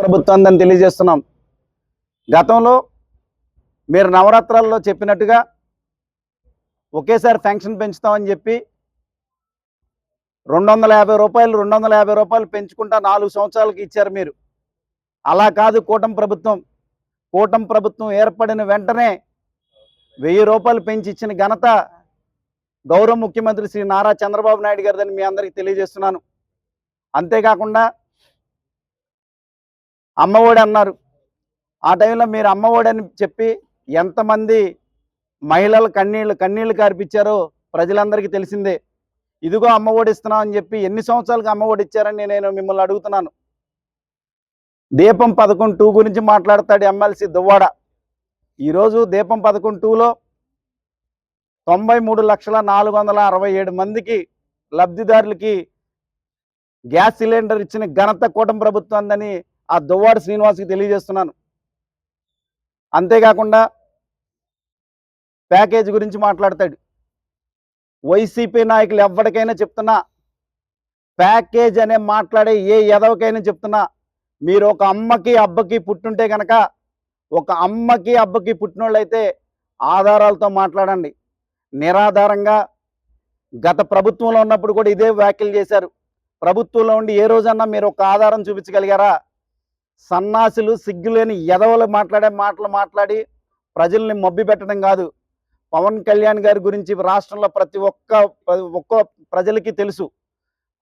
ప్రభుత్వం తెలియజేస్తున్నాం. గతంలో మీరు నవరాత్రాల్లో చెప్పినట్టుగా ఒకేసారి ఫంక్షన్ పెంచుతామని చెప్పి రెండు వందల యాభై రూపాయలు రెండు వందల యాభై రూపాయలు పెంచుకుంటా నాలుగు సంవత్సరాలకి ఇచ్చారు మీరు. అలా కాదు కూటమి ప్రభుత్వం. కూటమి ప్రభుత్వం ఏర్పడిన వెంటనే వెయ్యి రూపాయలు పెంచి ఇచ్చిన ఘనత గౌరవ ముఖ్యమంత్రి శ్రీ నారా చంద్రబాబు నాయుడు గారిదని మీ అందరికీ తెలియజేస్తున్నాను. అంతేకాకుండా అమ్మఒడి అన్నారు. ఆ టైంలో మీరు అమ్మఒడి అని చెప్పి ఎంతమంది మహిళలు కన్నీళ్ళు కన్నీళ్ళు కార్పించారో ప్రజలందరికీ తెలిసిందే. ఇదిగో అమ్మఒడి ఇస్తున్నాం అని చెప్పి ఎన్ని సంవత్సరాలకు అమ్మఒడి ఇచ్చారని నేను మిమ్మల్ని అడుగుతున్నాను. దీపం పథకం టూ గురించి మాట్లాడతాడు ఎమ్మెల్సీ దువ్వాడ. ఈరోజు దీపం పథకం టూలో తొంభై మూడు లక్షల నాలుగు వందల అరవై ఏడు మందికి లబ్ధిదారులకి గ్యాస్ సిలిండర్ ఇచ్చిన ఘనత కూటమి ప్రభుత్వం ఆ దువ్వాడి శ్రీనివాస్కి తెలియజేస్తున్నాను. అంతేకాకుండా ప్యాకేజ్ గురించి మాట్లాడతాడు. వైసీపీ నాయకులు ఎవరికైనా చెప్తున్నా ప్యాకేజ్ అనే మాట్లాడే ఏ ఎదవకైనా చెప్తున్నా మీరు ఒక అమ్మకి అబ్బకి పుట్టుంటే కనుక ఒక అమ్మకి అబ్బకి పుట్టినోళ్ళైతే ఆధారాలతో మాట్లాడండి. నిరాధారంగా గత ప్రభుత్వంలో ఉన్నప్పుడు కూడా ఇదే వ్యాఖ్యలు చేశారు. ప్రభుత్వంలో ఉండి ఏ రోజన్నా మీరు ఒక ఆధారం చూపించగలిగారా? సన్నాసులు సిగ్గులేని ఎదవలు మాట్లాడే మాటలు మాట్లాడి ప్రజల్ని మబ్బి పెట్టడం కాదు. పవన్ కళ్యాణ్ గారి గురించి రాష్ట్రంలో ప్రతి ఒక్క ఒక్క ప్రజలకి తెలుసు.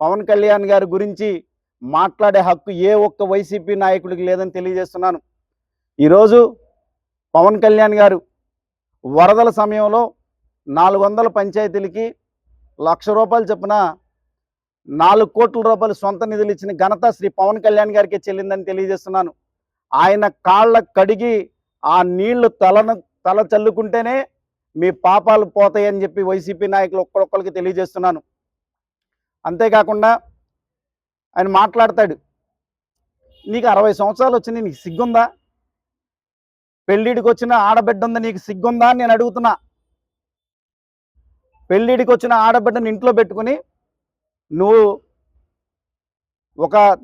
పవన్ కళ్యాణ్ గారి గురించి మాట్లాడే హక్కు ఏ ఒక్క వైసీపీ నాయకుడికి లేదని తెలియజేస్తున్నాను. ఈరోజు పవన్ కళ్యాణ్ గారు వరదల సమయంలో నాలుగు వందల పంచాయతీలకి లక్ష రూపాయలు చొప్పున నాలుగు కోట్ల రూపాయలు సొంత నిధులు ఇచ్చిన ఘనత శ్రీ పవన్ కళ్యాణ్ గారికి చెల్లిందని తెలియజేస్తున్నాను. ఆయన కాళ్ళ కడిగి ఆ నీళ్ళు తలను తల చల్లుకుంటేనే మీ పాపాలు పోతాయని చెప్పి వైసీపీ నాయకులు ఒక్కొక్కరికి తెలియజేస్తున్నాను. అంతేకాకుండా ఆయన మాట్లాడతాడు నీకు అరవై సంవత్సరాలు వచ్చింది నీకు సిగ్గుందా? పెళ్ళిడికి వచ్చిన ఆడబిడ్డ ఉందా నీకు సిగ్గుందా? అని నేను అడుగుతున్నా. పెళ్ళిడికి వచ్చిన ఆడబిడ్డను ఇంట్లో పెట్టుకుని నువ్వు ఒక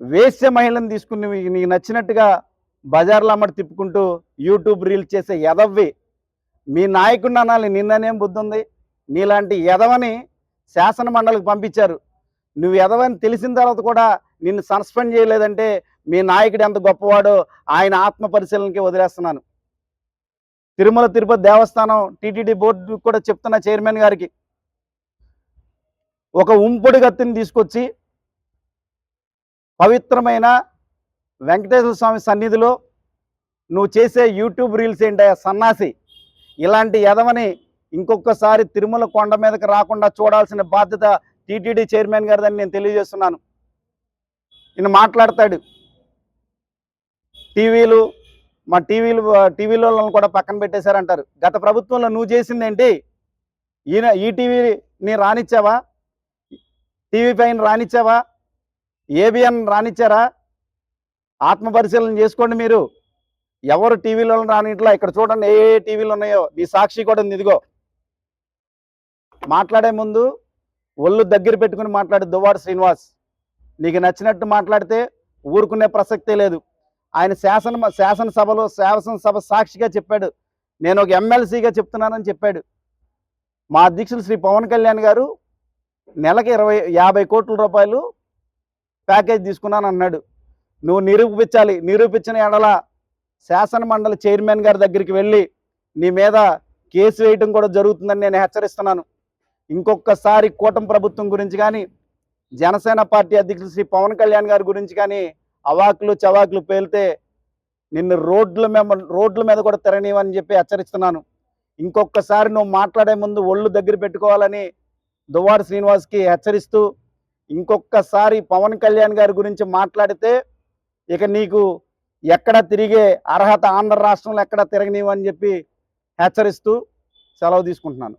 వేశ్య మహిళను తీసుకుని నీకు- నచ్చినట్టుగా బజార్లో అమ్మటి తిప్పుకుంటూ యూట్యూబ్ రీల్స్ చేసే ఎదవ్వి మీ నాయకుడిని అనాలి నిన్ననేం బుద్ధి ఉంది నీలాంటి ఎదవని శాసన మండలికి పంపించారు. నువ్వు ఎదవని తెలిసిన తర్వాత కూడా నిన్ను సస్పెండ్ చేయలేదంటే మీ నాయకుడు ఎంత గొప్పవాడో ఆయన ఆత్మ పరిశీలనకి వదిలేస్తున్నాను. తిరుమల తిరుపతి దేవస్థానం టీటీడీ బోర్డు కూడా చెప్తున్న చైర్మన్ గారికి. ఒక ఉంపుడి గత్తిని తీసుకొచ్చి పవిత్రమైన వెంకటేశ్వర స్వామి సన్నిధిలో నువ్వు చేసే యూట్యూబ్ రీల్స్ ఏంటయ్యా? సన్నాసి. ఇలాంటి ఎదవని ఇంకొకసారి తిరుమల కొండ మీదకి రాకుండా చూడాల్సిన బాధ్యత టీటీడీ చైర్మన్ గారిదని నేను తెలియజేస్తున్నాను. ఈయన మాట్లాడతాడు. టీవీలు మా టీవీలు టీవీలో కూడా పక్కన పెట్టేశారంటారు. గత ప్రభుత్వంలో నువ్వు చేసిందేంటి? ఈయన ఈ టీవీని రానిచ్చావా? టీవీ పైన రానిచ్చావా? ఏబిఎన్ రానిచ్చారా? ఆత్మ పరిశీలన చేసుకోండి మీరు. ఎవరు టీవీలో రానిట్లా ఇక్కడ చూడండి ఏ ఏ టీవీలు ఉన్నాయో. మీ సాక్షి కూడా ఉంది ఇదిగో. మాట్లాడే ముందు ఒళ్ళు దగ్గర పెట్టుకుని మాట్లాడు దువ్వాడు శ్రీనివాస్. నీకు నచ్చినట్టు మాట్లాడితే ఊరుకునే ప్రసక్తే లేదు. ఆయన శాసన శాసనసభలో శాసనసభ సాక్షిగా చెప్పాడు. నేను ఒక ఎమ్మెల్సీగా చెప్తున్నానని చెప్పాడు. మా అధ్యక్షులు శ్రీ పవన్ కళ్యాణ్ గారు నెలకి ఇరవై యాభై కోట్ల రూపాయలు ప్యాకేజ్ తీసుకున్నాను అన్నాడు. నువ్వు నిరూపించాలి నిరూపించిన ఎడల శాసనమండలి చైర్మన్ గారి దగ్గరికి వెళ్ళి నీ మీద కేసు వేయటం కూడా జరుగుతుందని నేను హెచ్చరిస్తున్నాను. ఇంకొకసారి కూటమి ప్రభుత్వం గురించి కానీ జనసేన పార్టీ అధ్యక్షులు శ్రీ పవన్ కళ్యాణ్ గారి గురించి కానీ అవాకులు చవాకులు పేలితే నిన్ను రోడ్ల మీద రోడ్ల మీద కూడా తిరగనివని చెప్పి హెచ్చరిస్తున్నాను. ఇంకొకసారి నువ్వు మాట్లాడే ముందు ఒళ్ళు దగ్గర పెట్టుకోవాలని దువ్వారి శ్రీనివాస్కి హెచ్చరిస్తూ ఇంకొకసారి పవన్ కళ్యాణ్ గారి గురించి మాట్లాడితే ఇక నీకు ఎక్కడ తిరిగే అర్హత ఆంధ్ర రాష్ట్రంలో ఎక్కడ తిరగనివని చెప్పి హెచ్చరిస్తూ సెలవు తీసుకుంటున్నాను.